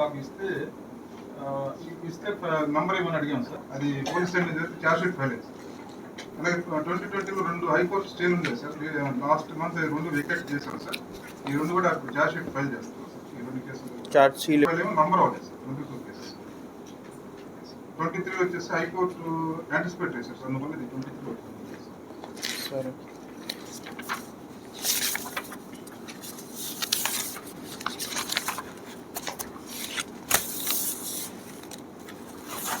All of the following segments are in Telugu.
కాపీ ఇస్తే ఇస్తే నంబర్ ఏమని అడిగాం సార్. అది పోలీస్ స్టేషన్ చేస్తే ఛార్జ్ షీట్ ఫైల్ సార్. అలాగే ట్వంటీ ట్వంటీలో రెండు హైకోర్టు స్టేలు ఉండేది సార్. లాస్ట్ మంత్ రెండు వికెట్ చేశారు సార్. ఈ రెండు కూడా ఛార్జ్ షీట్ ఫైల్ చేస్తారు సార్. ఈ రెండు కేసులు చార్జ్ షీట్ నంబర్ అవ్వలేదు sir. Twenty two cases twenty three వచ్చేసి హైకోర్టు యాంటిసిపేట్ చేశారు సార్. అందువల్ల ఇది ట్వంటీ త్రీ సరే.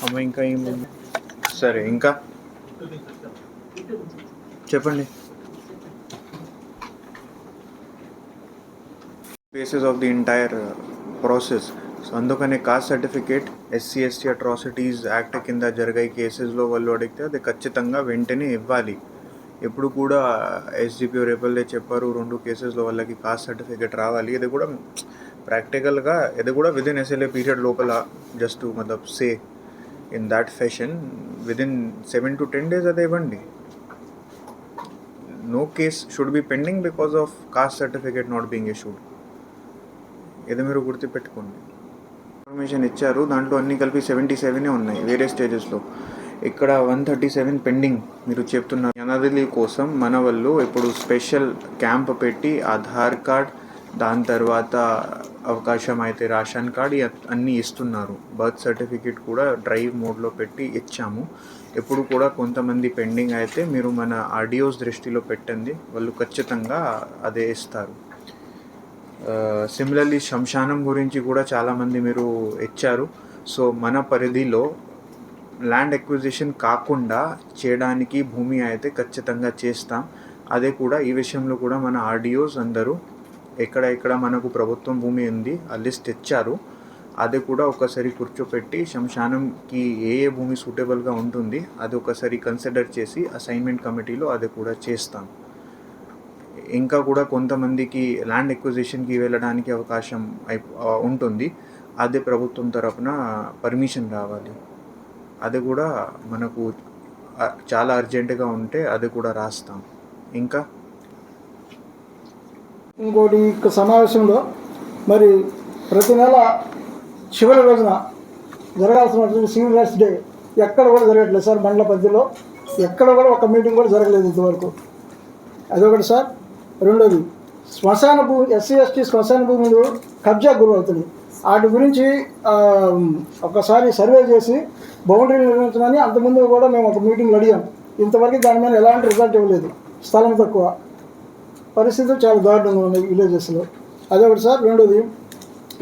అమ్మ ఇంకా ఏముంది సరే ఇంకా? చెప్పండి. Basis of the entire process so అందుకనే caste certificate SC ST atrocities act కింద జరిగే కేసెస్లో వాళ్ళు అడిగితే అది ఖచ్చితంగా వెంటనే ఇవ్వాలి. ఎప్పుడు కూడా uh, ఎస్డిపిఓ రేపల్లే చెప్పారు రెండు కేసెస్లో వాళ్ళకి కాస్ట్ సర్టిఫికేట్ రావాలి. ఇది కూడా ప్రాక్టికల్గా ఇది కూడా విదిన్ ఎస్ఎల్ఏ పీరియడ్ లోపల జస్ట్ మతలబ్ సే in that fashion within seven to ten days అదే ఇవ్వండి no case should be pending because of caste certificate not being issued ఇది మీరు గుర్తుపెట్టుకోండి. ఇన్ఫర్మేషన్ ఇచ్చారు దాంట్లో అన్ని కలిపి సెవెంటీ సెవెనే ఉన్నాయి వేరే స్టేజెస్లో ఇక్కడ వన్ థర్టీ సెవెన్ పెండింగ్ మీరు చెప్తున్నారు. జనరలీ కోసం మన వాళ్ళు ఇప్పుడు స్పెషల్ క్యాంప్ పెట్టి ఆధార్ కార్డ్ దాని తర్వాత అవకాశం అయితే రేషన్ కార్డ్ అన్నీ ఇస్తున్నారు. బర్త్ సర్టిఫికేట్ కూడా డ్రైవ్ మోడ్లో పెట్టి ఇచ్చాము. ఎప్పుడు కూడా కొంతమంది పెండింగ్ అయితే మీరు మన ఆడియోస్ దృష్టిలో పెట్టండి. వాళ్ళు ఖచ్చితంగా అదే ఇస్తారు. సిమిలర్లీ శ్మశానం గురించి కూడా చాలామంది మీరు ఇచ్చారు. సో మన పరిధిలో ల్యాండ్ ఎక్విజిషన్ కాకుండా చేయడానికి భూమి అయితే ఖచ్చితంగా చేస్తాం. అదే కూడా ఈ విషయంలో కూడా మన ఆడియోస్ అందరూ ఎక్కడ ఎక్కడ మనకు ప్రభుత్వం భూమి ఉంది ఆ లిస్ట్ ఇచ్చారు అది కూడా ఒకసారి కూర్చోపెట్టి శ్మశానంకి ఏ ఏ భూమి సూటబుల్గా ఉంటుంది అది ఒకసారి కన్సిడర్ చేసి అసైన్మెంట్ కమిటీలో అది కూడా చేస్తాం. ఇంకా కూడా కొంతమందికి ల్యాండ్ ఎక్విజిషన్కి వెళ్ళడానికి అవకాశం అయి ఉంటుంది. అదే ప్రభుత్వం తరఫున పర్మిషన్ రావాలి. అది కూడా మనకు చాలా అర్జెంటుగా ఉంటే అది కూడా రాస్తాం. ఇంకా ఇంకోటి సమావేశంలో మరి ప్రతి నెల చివరి రోజున జరగాల్సినటువంటి సివిల్ రైట్స్ డే ఎక్కడ కూడా జరగట్లేదు సార్ మండల పరిధిలో. ఎక్కడ కూడా ఒక మీటింగ్ కూడా జరగలేదు ఇంతవరకు. అదొకటి సార్. రెండోది శ్మశాన భూమి ఎస్సీ ఎస్టీ శ్మశాన భూములు కబ్జా గురవుతుంది. వాటి గురించి ఒకసారి సర్వే చేసి బౌండరీ నిర్మించమని అంతకుముందు కూడా మేము ఒక మీటింగ్లో అడిగాం. ఇంతవరకు దాని మీద ఎలాంటి రిజల్ట్ ఇవ్వలేదు. స్థలం తక్కువ. పరిస్థితులు చాలా దారుణంగా ఉన్నాయి విలేజెస్లో. అదొకటి సార్ రెండోది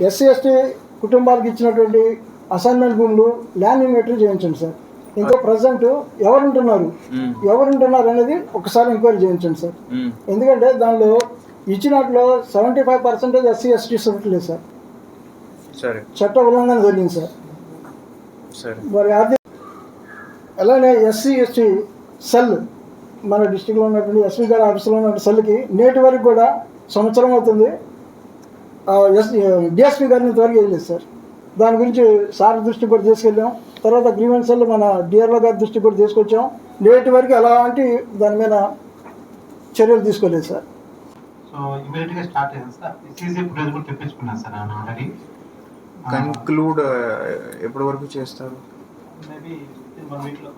ఎస్సీ ఎస్టీ కుటుంబాలకు ఇచ్చినటువంటి అసైన్మెంట్ భూములు ల్యాండ్ ఇన్వెంటరీ చేయించండి సార్. ఇంకా ప్రజెంట్ ఎవరుంటున్నారు? ఎవరుంటున్నారు అనేది ఒకసారి ఎంక్వైరీ చేయించండి సార్. ఎందుకంటే దానిలో ఇచ్చినట్లో seventy five percentage SC STs ఉండట్లేదు సార్. సరే. చట్ట ఉల్లంఘన జరిగింది సార్. సరే. మరి అది అలానే ఎస్సీ ఎస్టీ సెల్ మన డిస్టిక్లో ఉన్నటువంటి ఎస్పీ గారి ఆఫీస్లో ఉన్న సెల్కి నేటి వరకు కూడా సంవత్సరం అవుతుంది. ఎస్ డిఎస్పీ గారిని ఇంతవరకు వేయలేదు సార్. దాని గురించి సార్ దృష్టికి కూడా తీసుకెళ్ళాం. తర్వాత గ్రీవెన్స్ సెల్ మన డిఆర్ఓ గారి దృష్టికి కూడా తీసుకొచ్చాం. నేటి వరకు ఎలాంటి దాని మీద చర్యలు తీసుకోలేదు సార్. సో ఇమీడియట్గా స్టార్ట్ అయింది సార్. సీసీ ఫుటేజ్ కూడా తెప్పించుకున్నాను సార్ నేను ఆల్రెడీ కన్క్లూడ్ ఎప్పటి వరకు చేస్తారు? మేబీ వన్ వీక్లో.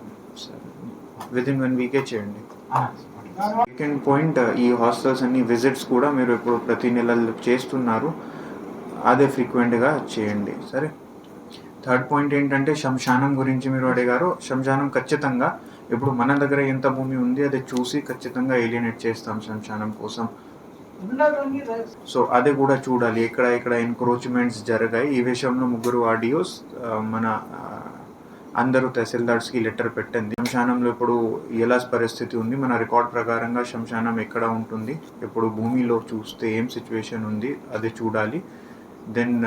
విత్ ఇన్ వన్ వీకే చేయండి. సెకండ్ పాయింట్ ఈ హాస్టల్స్ అన్ని విజిట్స్ కూడా మీరు ఇప్పుడు ప్రతి నెల చేస్తున్నారు. అదే ఫ్రీక్వెంట్గా చేయండి. సరే? థర్డ్ పాయింట్ ఏంటంటే శ్మశానం గురించి మీరు అడిగారు. శ్మశానం ఖచ్చితంగా ఇప్పుడు మన దగ్గర ఎంత భూమి ఉంది అది చూసి ఖచ్చితంగా ఏలియనేట్ చేస్తాం శ్మశానం కోసం. సో అది కూడా చూడాలి. ఎక్కడ ఎక్కడ ఎన్క్రోచ్మెంట్స్ జరిగాయి. ఈ విషయంలో ముగ్గురు ఆడియోస్ మన ఆ, అందరూ తహసీల్దార్స్కి లెటర్ పెట్టింది శ్మశానంలో ఇప్పుడు ఎలా పరిస్థితి ఉంది. మన రికార్డ్ ప్రకారంగా శ్మశానం ఎక్కడ ఉంటుంది? ఇప్పుడు భూమిలో చూస్తే ఏం సిచ్యువేషన్ ఉంది? అది చూడాలి. దెన్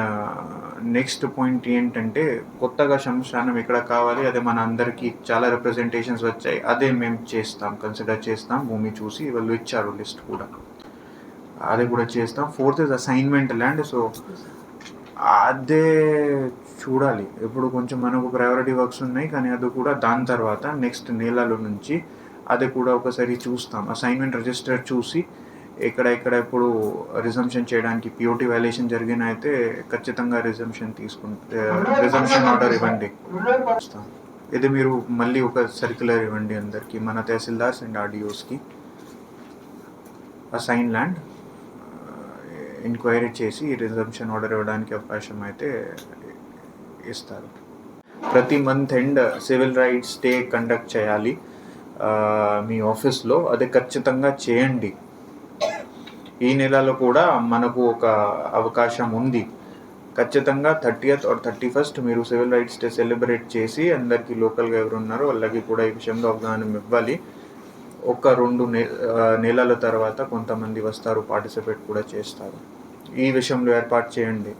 నెక్స్ట్ పాయింట్ ఏంటంటే కొత్తగా శ్మశానం ఎక్కడ కావాలి? అదే మన అందరికీ చాలా రిప్రజెంటేషన్స్ వచ్చాయి. అదే మేము చేస్తాం కన్సిడర్ చేస్తాం. భూమి చూసి వాళ్ళు ఇచ్చారు లిస్ట్ కూడా. అది కూడా చేస్తాం. Fourth is assignment land so అదే చూడాలి. ఇప్పుడు కొంచెం మనకు ప్రయారిటీ వర్క్స్ ఉన్నాయి కానీ అది కూడా దాని తర్వాత నెక్స్ట్ నెలలో నుంచి అది కూడా ఒకసారి చూస్తాం. అసైన్మెంట్ రిజిస్టర్ చూసి ఎక్కడ ఎక్కడ ఇప్పుడు రిజంప్షన్ చేయడానికి పిఓటి వాల్యుయేషన్ జరిగిన అయితే ఖచ్చితంగా రిజంప్షన్ తీసుకుంటే రిజంప్షన్ ఆర్డర్ ఇవ్వండి. ఇది మీరు మళ్ళీ ఒక సర్క్యులర్ ఇవ్వండి అందరికీ మన తహసీల్దార్స్ అండ్ ఆర్డిఓస్కి. అసైన్ ల్యాండ్ ఎంక్వైరీ చేసి రిజంప్షన్ ఆర్డర్ ఇవ్వడానికి అవకాశం అయితే ఇస్తారు. ప్రతి month end civil rights day conduct చేయాలి. మీ ఆఫీస్లో అది ఖచ్చితంగా చేయండి. ఈ నెలలో కూడా మనకు ఒక అవకాశం ఉంది. ఖచ్చితంగా థర్టీయత్ ఆర్ థర్టీ ఫస్ట్ మీరు సివిల్ రైట్స్ డే సెలబ్రేట్ చేసి అందరికీ లోకల్గా ఎవరు ఉన్నారో వాళ్ళకి కూడా ఈ విషయంలో అవగాహన ఇవ్వాలి. ఒక రెండు నె నెలల తర్వాత కొంతమంది వస్తారు పార్టిసిపేట్ కూడా చేస్తారు. ఈ విషయంలో ఏర్పాటు చేయండి.